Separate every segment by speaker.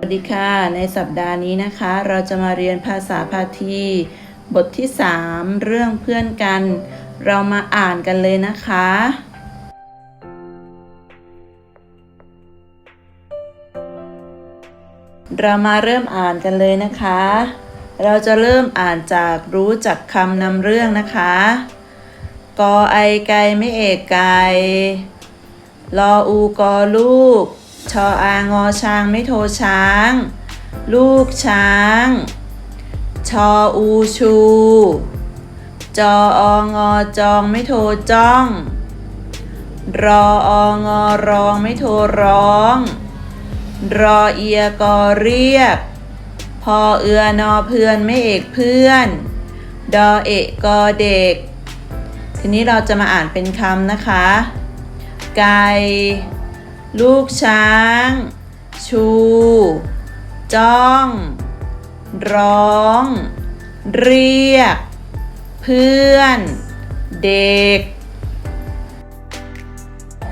Speaker 1: สวัสดีค่ะ ในสัปดาห์นี้นะคะ เราจะมาเรียนภาษาพาทีบทที่ 3 เรื่องเพื่อนกัน เรามาอ่านกันเลยนะคะ เรามาเริ่มอ่านกันเลยนะคะ เราจะเริ่มอ่านจากรู้จักคำนำเรื่องนะคะ กอไอไกไม่เอกไกลออูกอลูก ชออางอช้างไม่โทช้าง ลูกช้าง ชออูชู จอองอจองไม่โทจ้อง รอองอรองไม่โทร้อง รอเอียกอเรียก พอเอือนอเพื่อนไม่เอกเพื่อน ดอเอกกอเด็ก ทีนี้เราจะมาอ่านเป็นคำนะคะ ไก่ ลูกช้าง ชู จ้อง ร้อง เรียก เพื่อน เด็ก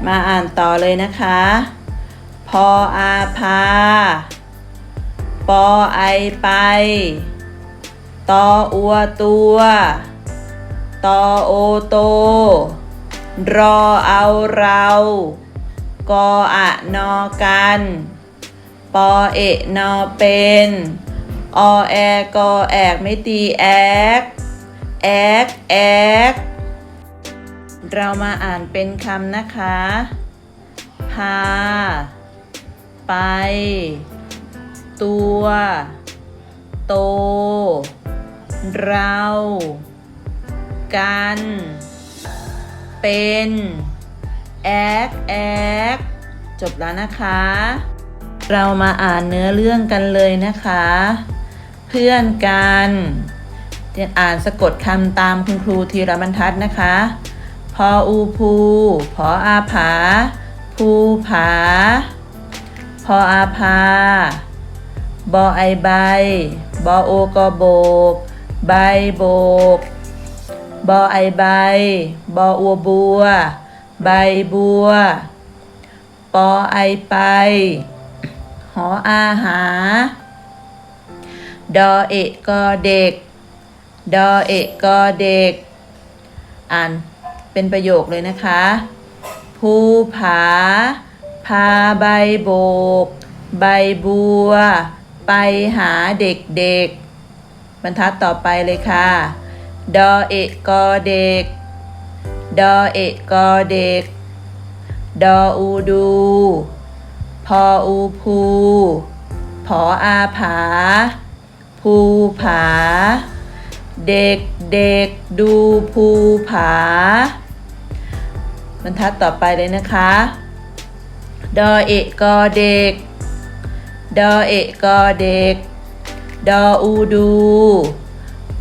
Speaker 1: มาอ่านต่อเลยนะคะ พออาพา ปอไอไป ตออัวตัว ตอโอโต รอเอาเรา กออะนอกัน ปอเอะนอเป็นอแอกอแอกไม่ตีแอกแอกแอกเรามาอ่านเป็นคำนะคะ พา ไป ตัว โต เรา กัน เป็น แอกแอกจบแล้วนะคะ เรามาอ่านเนื้อเรื่องกันเลยนะคะ เพื่อนกันเรียนอ่านสะกดคำตามคุณครูธีรบรรทัดนะคะ พออูภูพออาผา ภูผา พออาพาบอไอใบ บอโอกอโบก ใบโบก บอไอใบ บออัวบัว ใบบัว ปอไอไป หออาหา ดอเอกกอเด็ก ดอเอกกอเด็ก อ่านเป็นประโยคเลยนะคะ ภูผา พาใบโบก ใบบัว ไปหาเด็กๆ บรรทัดต่อไปเลยค่ะ ดอเอกกอเด็ก ดอเอกกอเด็ก ดออูดู พออูภูผออาผา ภูผา เด็กเด็กดูภูผา บรรทัดต่อไปเลยนะคะ ดอเอกกอเด็ก ดอเอกกอเด็ก ดออูดู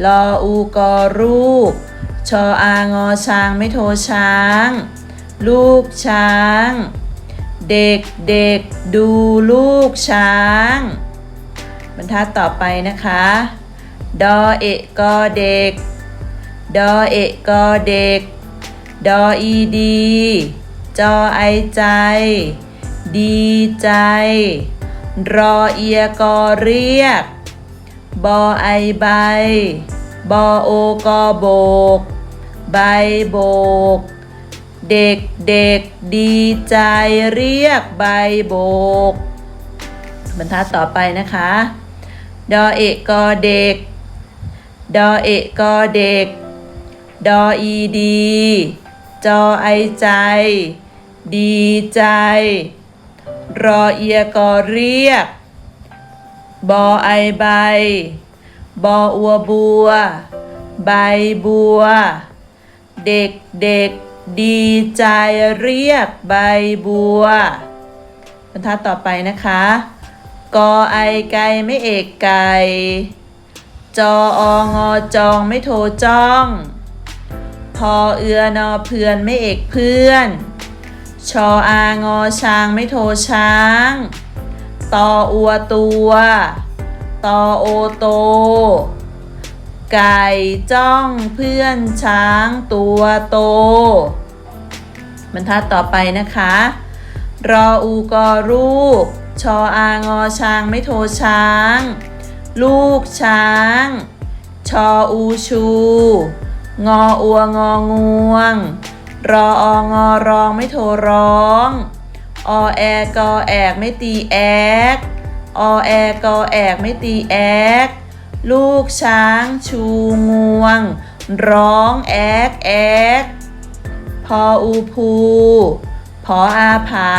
Speaker 1: ลออูกอรูป ชออางอช้างไม่โทช้าง ลูกช้าง เด็กเด็กดูลูกช้าง บรรทัดต่อไปนะคะ ดอเอกกอเด็ก ดอเอกกอเด็ก ดออีดี จอไอใจ ดีใจ รอเอียกอเรียก บอไอใบบอโอกอโบก ใบโบก เด็กเด็กดีใจเรียกใบโบก บรรทัดต่อไปนะคะ ดอเอกกอเด็ก ดอเอกกอเด็ก ดออีดี จอไอใจ ดีใจ รอเอียกอเรียก บอไอใบ บออัวบัวใบบัว เด็กเด็กดีใจเรียกใบบัวบรรทัดต่อไปนะคะ กอไอไก่ไม่เอกไก่จอองอจองไม่โทจ้องพอเอือนอเพื่อนไม่เอกเพื่อน ชออางอช้างไม่โทช้างตออัวตัวตอโอโต ไก่จ้องเพื่อนช้างตัวโต บรรทัดต่อไปนะคะ รออูกอรูป ชออางอช้างไม่โทช้าง ลูกช้าง ชออูชู งออัวงองวง รอองอรองไม่โทร้องอแอกอแอกไม่ตีแอกอแอกอแอกไม่ตีแอก ลูกช้างชูงวง ร้องแอกแอกพออูภูพออาผา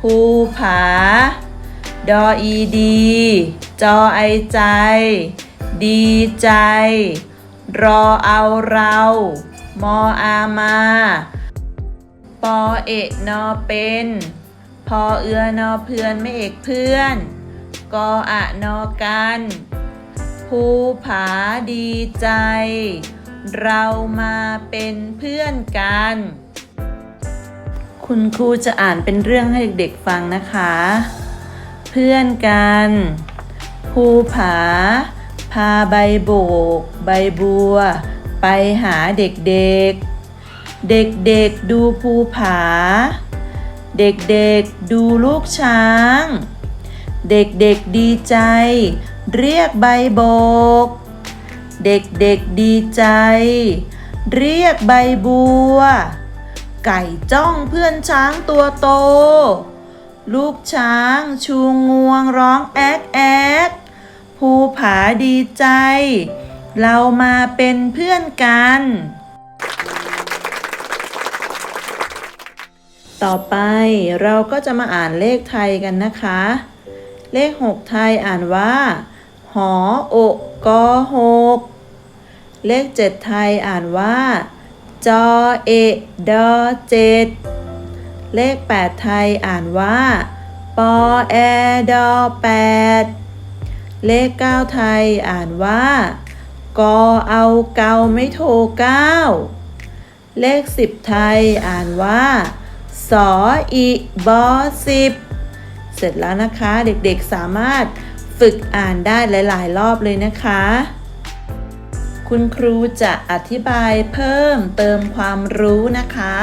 Speaker 1: ภูผา ดออีดี จอไอใจ ดีใจ รอเอาเรา มออามา ปอเอกนอเป็น พอเอือนอเพื่อนไม่เอกเพื่อน กออะนอกัน ภูผาดีใจ เรามาเป็นเพื่อนกัน คุณครูจะอ่านเป็นเรื่องให้เด็กๆฟังนะคะ เพื่อนกัน ภูผา พาใบโบก ใบบัว ไปหาเด็กๆเด็กๆดูภูผา เด็กๆดูลูกช้าง เด็กๆดีใจ เรียกใบโบก เด็กๆดีใจ เรียกใบบัว ไก่จ้องเพื่อนช้างตัวโต ลูกช้างชูงวงร้องแอ๊กแอ๊กภูผาดีใจ เรามาเป็นเพื่อนกัน ต่อไปเราก็จะมาอ่านเลขไทยกันนะคะ เลข 6 ไทยอ่านว่า หออกกอหก เลข7ไทยอ่านว่า จอเอดอเจ็ด เลข8ไทยอ่านว่า ปอแอดอแปด เลข9ไทยอ่านว่า กอเอาเกาไม่โทเก้า เลข10ไทยอ่านว่าสออีบอสิบเสร็จแล้วนะคะ เด็กๆสามารถ ฝึกอ่านได้หลาย ๆ รอบเลยนะคะ คุณครูจะอธิบายเพิ่มเติมความรู้นะคะ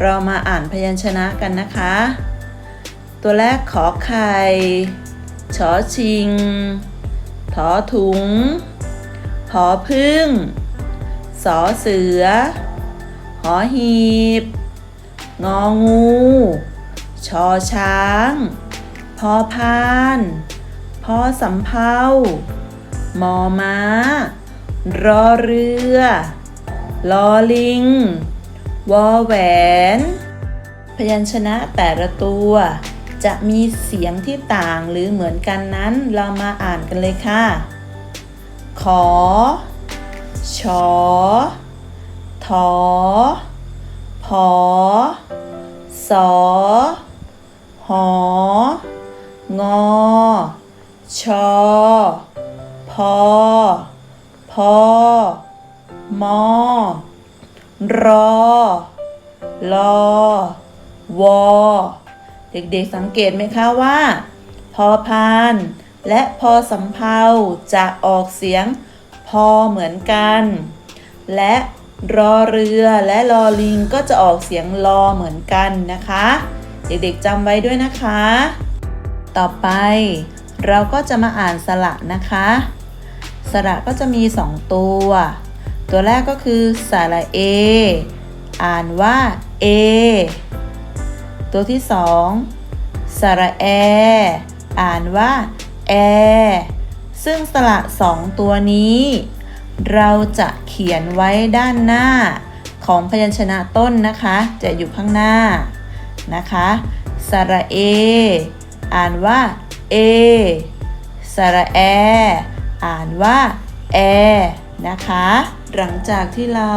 Speaker 1: เรามาอ่านพยัญชนะกันนะคะ ตัวแรกขอไข่ชอชิงถอถุงผอพึ่งสอเสือ หอหีบ งองู ชอช้าง พอพาน พอสำเภามอม้า รอเรือ ลอลิง วอแหวน พยัญชนะแต่ละตัว จะมีเสียงที่ต่างหรือเหมือนกันนั้น เรามาอ่านกันเลยค่ะ ขอ ชอถอผอสอ หอ งอ ชอ พอ พอ มอ รอ ลอ วอ เด็กๆสังเกตไหมคะว่า พอพาน และพอสำเภาจะออกเสียง พอเหมือนกัน และรอเรือและลอลิงก็จะออกเสียงลอเหมือนกันนะคะ เด็กๆจำไว้ด้วยนะคะ ต่อไป เราก็จะมาอ่านสระนะคะ สระก็จะมี 2 ตัว ตัวแรกก็คือสระเอ อ่านว่าเอตัวที่สองสระแอ อ่านว่าแอ ซึ่งสระสองตัวนี้ เราจะเขียนไว้ด้านหน้าของพยัญชนะต้นนะคะ จะอยู่ข้างหน้านะคะ สระเอ อ่านว่า เอสระแอ อ่านว่าแอนะคะ หลังจากที่เรา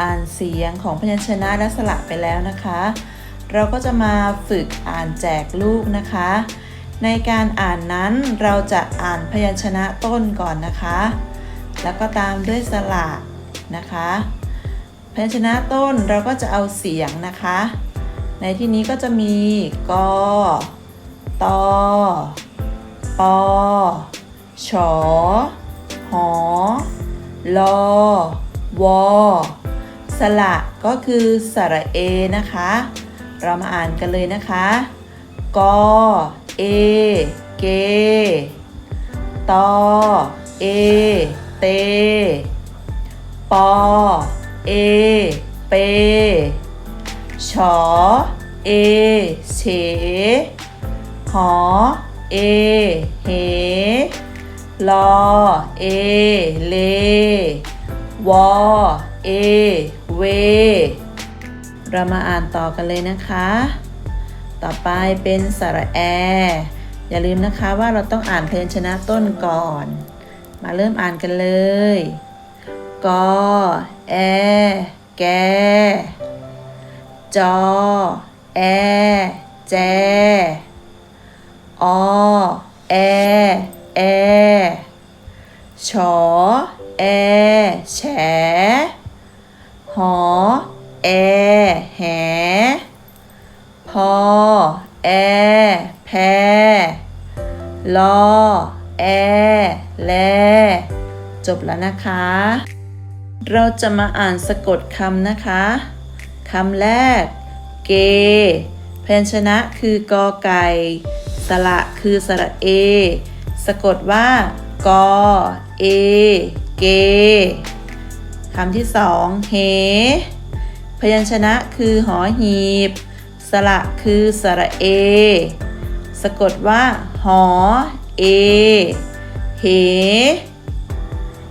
Speaker 1: อ่านเสียงของพยัญชนะและสระไปแล้วนะคะ เราก็จะมาฝึกอ่านแจกลูกนะคะ ในการอ่านนั้นเราจะอ่านพยัญชนะต้นก่อนนะคะ แล้วก็ตามด้วยสระนะคะพยัญชนะต้นเราก็จะเอาเสียงนะคะ ในที่นี้ก็จะมีกอตอ ปอชอหอลอวอสระก็คือสระเอนะคะ เรามาอ่านกันเลยนะคะกอเอเกตอเอเตปอเอเปชอเอเฉหอ เอ เหลอ เอ เล วอ เอ เว เรามาอ่านต่อกันเลยนะคะ ต่อไปเป็นสระแอ อย่าลืมนะคะว่าเราต้องอ่านเพลงชนะต้นก่อน มาเริ่มอ่านกันเลย กอ แอ แก จอ แอ แจ อแอแอชอแอแฉหอแอแหพอแอแพลอแอแลจบแล้วนะคะ เราจะมาอ่านสะกดคำนะคะคำแรก เก พยัญชนะคือกอไก่ สระคือสระเอ สะกดว่ากอเอ เกคำที่สองเฮพยัญชนะคือหอหีบ สระคือสระเอ สะกดว่า หอ เอ เห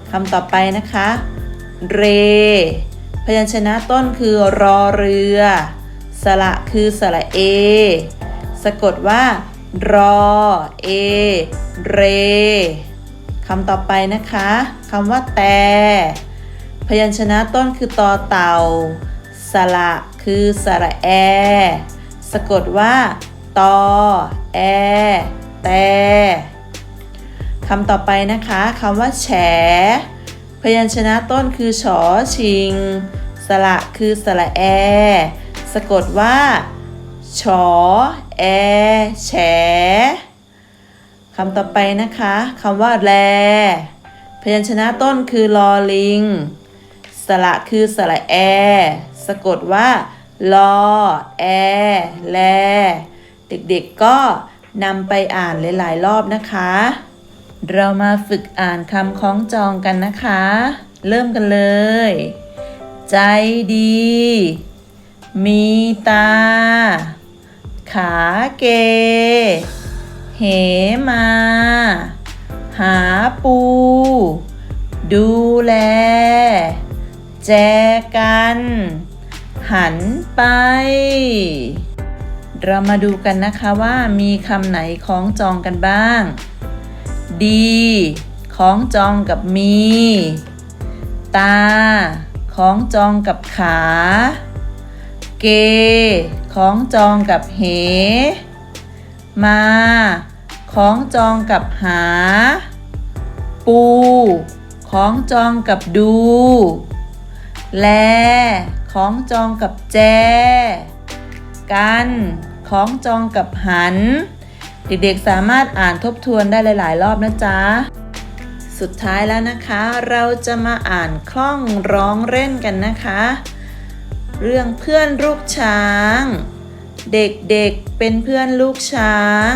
Speaker 1: คำต่อไปนะคะ เร พยัญชนะต้นคือรอเรือ สระคือสระเอ สะกดว่า รอ เอ เรคำต่อไปนะคะคำว่าแต่ พยัญชนะต้นคือตอเต่า สระคือสระแอ สะกดว่าตอแอ แต่คำต่อไปนะคะคำว่าแฉ พยัญชนะต้นคือฉอชิง สระคือสระแอ สะกดว่า ฉอแอแฉคำต่อไปนะคะคำว่าแลพยัญชนะต้นคือลอลิง สระคือสระแอ สะกดว่าลอแอแล เด็กๆก็นำไปอ่านหลายๆรอบนะคะ เรามาฝึกอ่านคำคล้องจองกันนะคะ เริ่มกันเลย ใจดี มีตา ขาเก เหมา หาปู ดูแล แจกัน หันไป เรามาดูกันนะคะว่ามีคำไหนคล้องจองกันบ้าง ดีคล้องจองกับมี ตาคล้องจองกับขา เก คล้องจองกับเห มาคล้องจองกับหา ปูคล้องจองกับดู แลคล้องจองกับแจ กันคล้องจองกับหัน เด็กๆสามารถอ่านทบทวนได้หลาย ๆ รอบนะจ๊ะสุดท้ายแล้วนะคะ เราจะมาอ่านคล่องร้องเล่นกันนะคะ เรื่องเพื่อนลูกช้าง เด็กๆเป็นเพื่อนลูกช้าง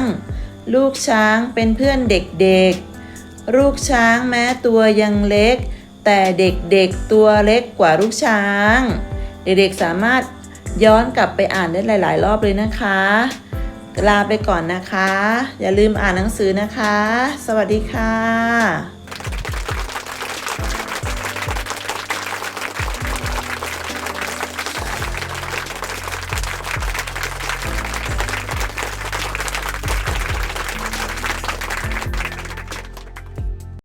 Speaker 1: ลูกช้างเป็นเพื่อนเด็กๆ ลูกช้างแม้ตัวยังเล็ก แต่เด็กๆตัวเล็กกว่าลูกช้าง เด็กๆสามารถย้อนกลับไปอ่านได้หลาย ๆ รอบเลยนะคะ ลาไปก่อนนะคะ อย่าลืมอ่านหนังสือนะคะ สวัสดีค่ะ